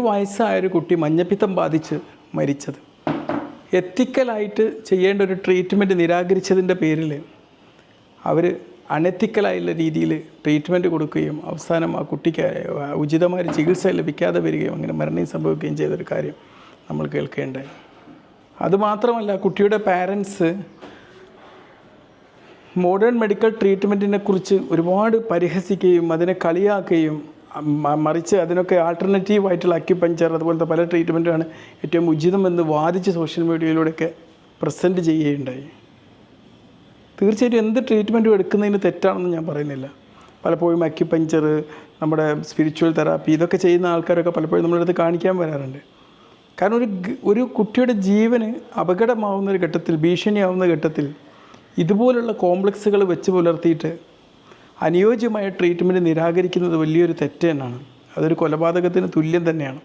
രണ്ട് വയസ്സായ ഒരു കുട്ടി മഞ്ഞപ്പിത്തം ബാധിച്ച് മരിച്ചത്. എത്തിക്കലായിട്ട് ചെയ്യേണ്ട ഒരു ട്രീറ്റ്മെന്റ് നിരാകരിച്ചതിന്റെ പേരിൽ അവർ അണെത്തിക്കലായുള്ള രീതിയിൽ ട്രീറ്റ്മെന്റ് കൊടുക്കുകയും അവസാനം ആ കുട്ടിക്ക് ഉചിതമായ ചികിത്സ ലഭിക്കാതെ വരികയും അങ്ങനെ മരണം സംഭവിക്കുകയും ചെയ്തൊരു കാര്യം നമ്മൾ കേൾക്കേണ്ടായി. അതുമാത്രമല്ല കുട്ടിയുടെ പാരൻസ് മോഡേൺ മെഡിക്കൽ ട്രീറ്റ്മെന്റിനെ കുറിച്ച് ഒരുപാട് പരിഹസിക്കുകയും അതിനെ കളിയാക്കുകയും മറിച്ച് അതിനൊക്കെ ആൾട്ടർനേറ്റീവ് ആയിട്ടുള്ള അക്യുപഞ്ചർ അതുപോലത്തെ പല ട്രീറ്റ്മെന്റാണ് ഏറ്റവും ഉചിതമെന്ന് വാദിച്ച് സോഷ്യൽ മീഡിയയിലൂടെയൊക്കെ പ്രസന്റ് ചെയ്യുകയുണ്ടായി. തീർച്ചയായിട്ടും എന്ത് ട്രീറ്റ്മെന്റും എടുക്കുന്നതിന് തെറ്റാണെന്ന് ഞാൻ പറയുന്നില്ല. പലപ്പോഴും അക്യുപഞ്ചർ നമ്മുടെ സ്പിരിച്വൽ തെറാപ്പി ഇതൊക്കെ ചെയ്യുന്ന ആൾക്കാരൊക്കെ പലപ്പോഴും നമ്മുടെ കാണിക്കാൻ വരാറുണ്ട്. കാരണം ഒരു ഒരു കുട്ടിയുടെ ജീവന് അപകടമാവുന്ന ഒരു ഘട്ടത്തിൽ ഭീഷണിയാവുന്ന ഘട്ടത്തിൽ ഇതുപോലുള്ള കോംപ്ലക്സുകൾ വെച്ച് പുലർത്തിയിട്ട് അനുയോജ്യമായ ട്രീറ്റ്മെന്റ് നിരാകരിക്കുന്നത് വലിയൊരു തെറ്റ് തന്നെയാണ്. അതൊരു കൊലപാതകത്തിന് തുല്യം തന്നെയാണ്.